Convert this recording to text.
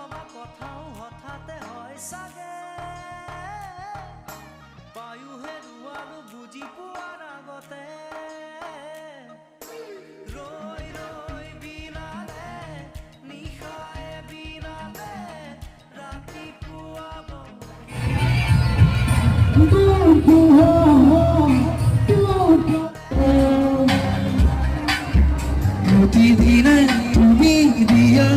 নভবা কথাও হঠাতে হয় চাগে বায়ু হেৰুৱালো বুজি পোৱাৰ আগতে ৰৈ ৰৈ বিনালে নিশায়ে বিনালে, ৰাতিপুৱা প্ৰতিদিনে তুমি দিয়া